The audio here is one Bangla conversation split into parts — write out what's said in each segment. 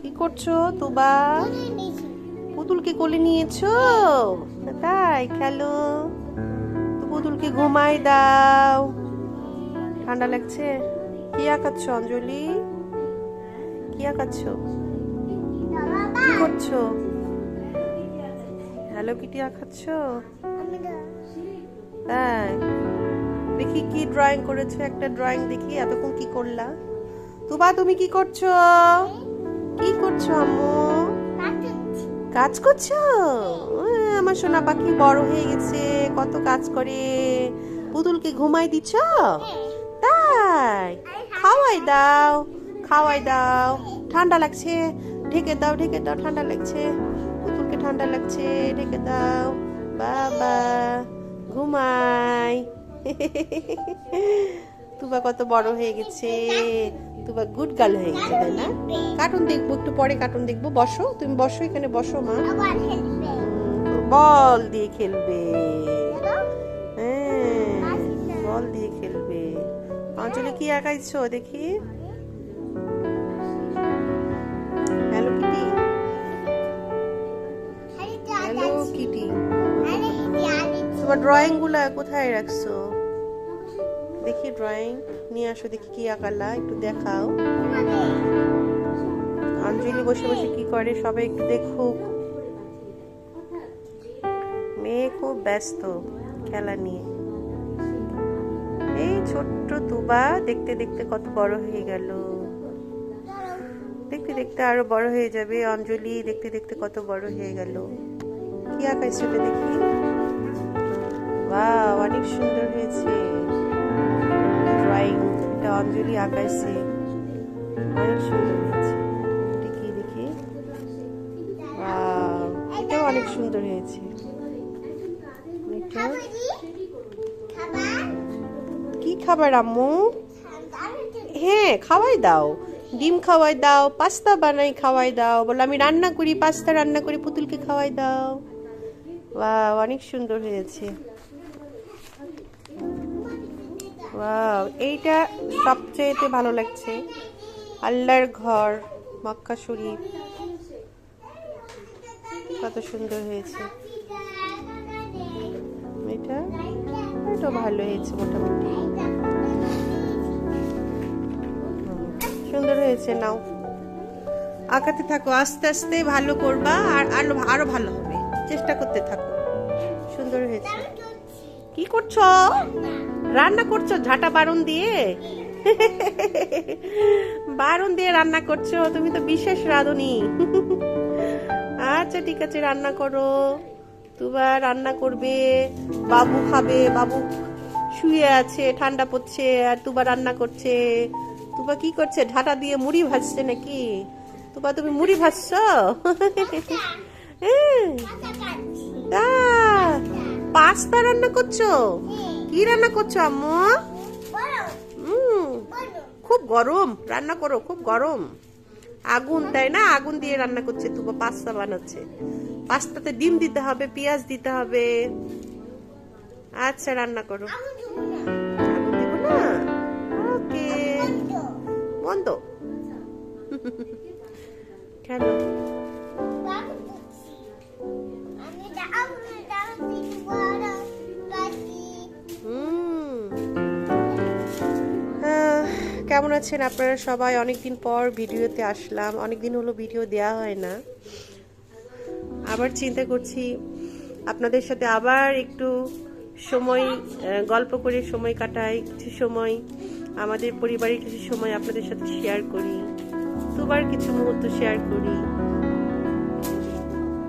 কি করছ, তুবা? পুতুলকে কোলে নিয়েছো? তাই, খেলো। পুতুলকে ঘুমাই দাও। ঠান্ডা লাগছে? কি আঁকাচ্ছ, অঞ্জলি? কি আঁকাচ্ছ? কি করছ? হ্যালো কিটি আঁকাচ্ছ? তাই। দেখি কি ড্রয়িং করেছ, একটা ড্রয়িং দেখি, এতক্ষণ কি করলা? তুবা, তুমি কি করছ? কি করছ আম্মু? কাজ করছ। আমার সোনা পাখি বড় হয়ে গেছে কত কাজ করে। পুতুলকে ঘুমাই দিচ্ছ? তাই? খাওয়াই দাও খাওয়াই দাও। ঠান্ডা লাগছে ঢেকে দাও ঢেকে দাও ঠান্ডা লাগছে। পুতুলকে ঠান্ডা লাগছে ঢেকে দাও। বাবা ঘুমাই। তুবা কত বড় হয়ে গেছে তুবা গুড গার্ল হয়ে গেছে তাই না কার্টুন দেখব একটু পরে কার্টুন দেখব বসো তুমি বসো এখানে বসো মা বল দিয়ে খেলবে হ্যাঁ বল দিয়ে খেলবে অঞ্চলে কি আঁকাইছো দেখি হ্যালো কিটি হ্যালো কিটি তোমার ড্রয়িং কোথায় রাখছো দেখি ড্রয়িং নিয়ে আসো দেখি কি আঁকালা একটু দেখাও। অঞ্জলি বসে বসে কি করে, সবাই একটু দেখুক। মেয়ে খুব ব্যস্ত খেলা নিয়ে। এই ছোট্ট তুবা দেখতে দেখতে কত বড় হয়ে গেল। দেখতে দেখতে আরও বড় হয়ে যাবে, অঞ্জলি দেখতে দেখতে কত বড় হয়ে গেল। কি আঁকাইছো এটা দেখি। বাহ অনেক সুন্দর হয়েছে। অঞ্জলি আঁকাইছে অনেক সুন্দর হয়েছে। দেখি Wow, এটাও অনেক সুন্দর হয়েছে। কি খাবার আম্মু? হ্যাঁ খাওয়াই দাও। ডিম খাওয়াই দাও পাস্তা বানাই খাওয়াই দাও। বলে আমি রান্না করি পাস্তা রান্না করি পুতুলকে খাওয়াই দাও। বাহ অনেক সুন্দর হয়েছে। ওয়াও এইটা সবচেয়েতে ভালো লাগছে। আল্লাহর ঘর, মক্কা শরীফ। কত সুন্দর হয়েছে। এটা এটা ভালো হয়েছে মোটামুটি। সুন্দর হয়েছে, নাও। আঁকাতে থাকো, আস্তে আস্তে ভালো করবা আর আরও আরও ভালো হবে। চেষ্টা করতে থাকো। সুন্দর হয়েছে। কি করছ? রান্না করছ? ঝাঁটা বারণ দিয়ে? বারণ দিয়ে রান্না করছ? তুমি তো বিশেষ রাঁধুনি। আচ্ছা ঠিক আছে রান্না করো। তুবা রান্না করবে বাবু খাবে বাবু শুয়ে আছে ঠান্ডা পড়ছে আর তুবা রান্না করছে। তুবা কি করছে? ঢাটা দিয়ে মুড়ি ভাজছে নাকি? তুবা তুমি মুড়ি ভাজছো? হ্যাঁ তা পাস্তা রান্না করছ? কি রান্না করছ আম্মু? খুব গরম। রান্না করো খুব গরম। আগুন তাই না? আগুন দিয়ে রান্না করছে তুবা পাস্তা বানাচ্ছে। পাস্তাতে ডিম দিতে হবে পেঁয়াজ দিতে হবে। আচ্ছা রান্না করো। আগুন দিব না। ওকে। বন্ধ। কেন? কেমন আছেন আপনারা সবাই? অনেকদিন পর ভিডিওতে আসলাম। অনেকদিন হলো ভিডিও দেয়া হয় না। আবার চিন্তা করছি আপনাদের সাথে আবার একটু সময় গল্প করে সময় কাটাই। কিছু সময় আমাদের পরিবারের কিছু সময় আপনাদের সাথে শেয়ার করি। দুবার কিছু মুহূর্ত শেয়ার করি।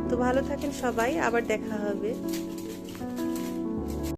তো ভালো থাকেন সবাই। আবার দেখা হবে।